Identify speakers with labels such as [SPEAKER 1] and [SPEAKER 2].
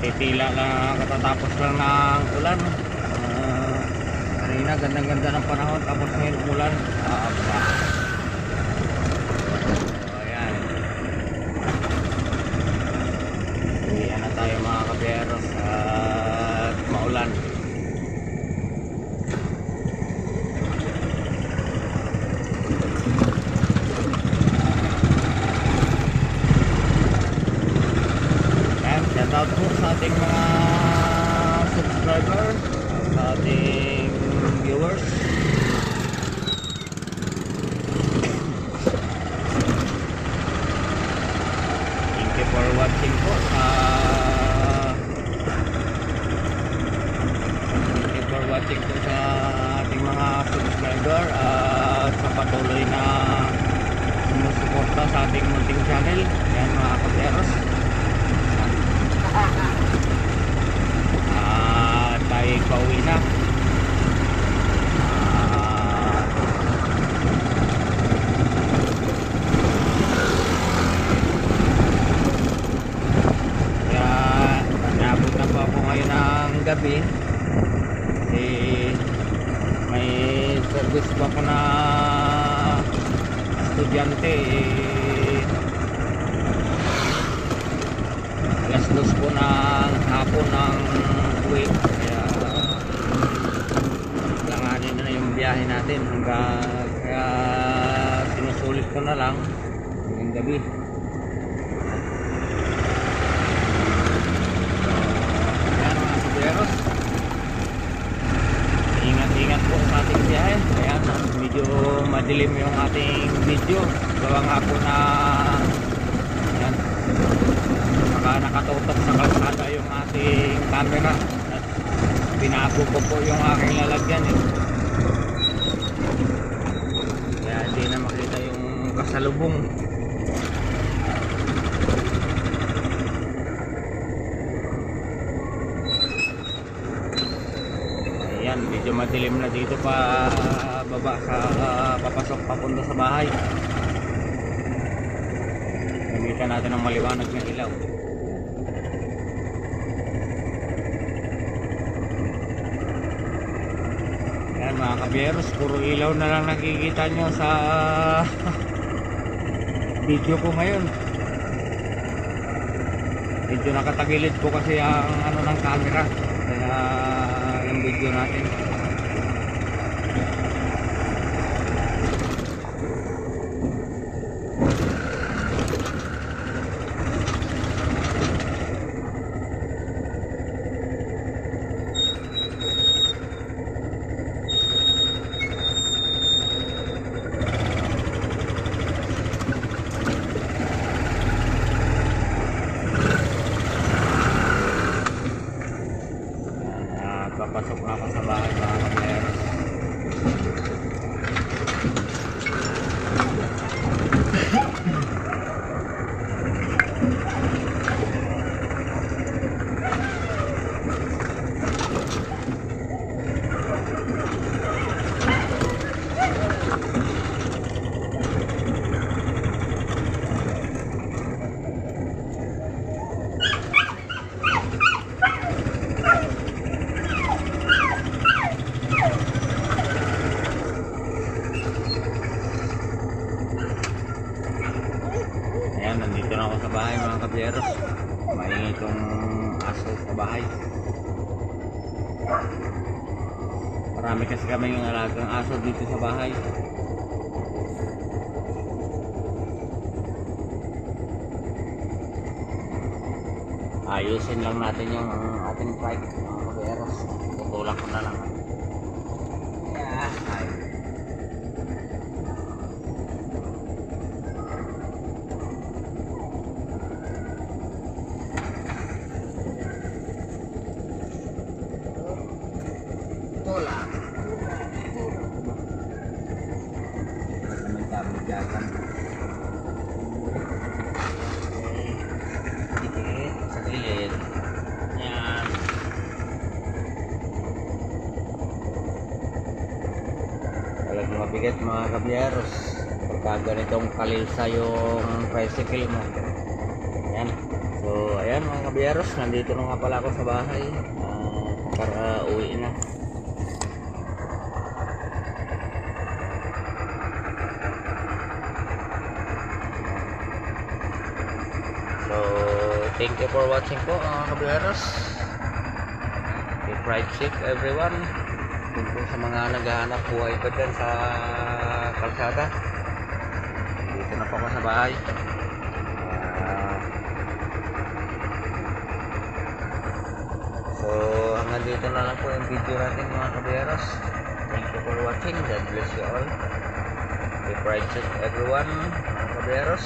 [SPEAKER 1] Matitila na katatapos lang ng ulan. Ah, kanina gandang-ganda ng panahon tapos ngayon umulan. Ah, pa. So, ayan. Uwi na tayo mga kaberos ating mga subscriber, sa ating viewers. Thank you for watching po sa Thank you for watching po sa ating mga subscriber at sa patuloy na sumusuporta sa ating munting channel. Yan mga kaperos. Gabi. Kasi may service pa ako na estudyante eh, alas dos po ng hapon ng uwi kaya langanin na yung biyahe natin hanggang kaya sinusulit ko na lang yung gabi so yan mga kaberos ingat-ingat po sa ating biyahe. Ayan medyo madilim yung ating video. Gawa nga po na yan saka nakatutok sa kalsada yung ating camera. At binago ko po yung aking lalagyan eh. kaya hindi na makita yung kasalubong ayan medyo madilim na dito pa baba sa papasok papunta sa bahay gamitan natin ng maliwanag na ilaw Yan mga kabyeros, puro ilaw na lang nakikita nyo sa video ko ngayon. Medyo nakatagilid po kasi ang ano ng camera. Kaya yung video natin. At papasok na ako sa bahay mga kabyeros. Ayan, nandito na ako sa bahay mga kabyeros. Maingay itong aso sa bahay. Marami kasi kami yung alagang aso dito sa bahay. Ayusin lang natin yung ating bike mga kabyeros. Tutulak ko na lang. Mabigat mga kabyeros. pagka ganitong kalilsa yung tricycle mo yan so ayan mga kabiyaros nandito na nga pala ako sa bahay ah, para uwi na So, thank you for watching po mga kabiyaros. Keep right safe everyone. Yun po sa mga naghahanap buhay pa dyan sa kalsada. Dito na po ako sa bahay. Ah, so, hanggang dito na lang po yung video natin mga kabiyaros. Thank you for watching. God bless you all. Keep right safe everyone mga kabiyaros.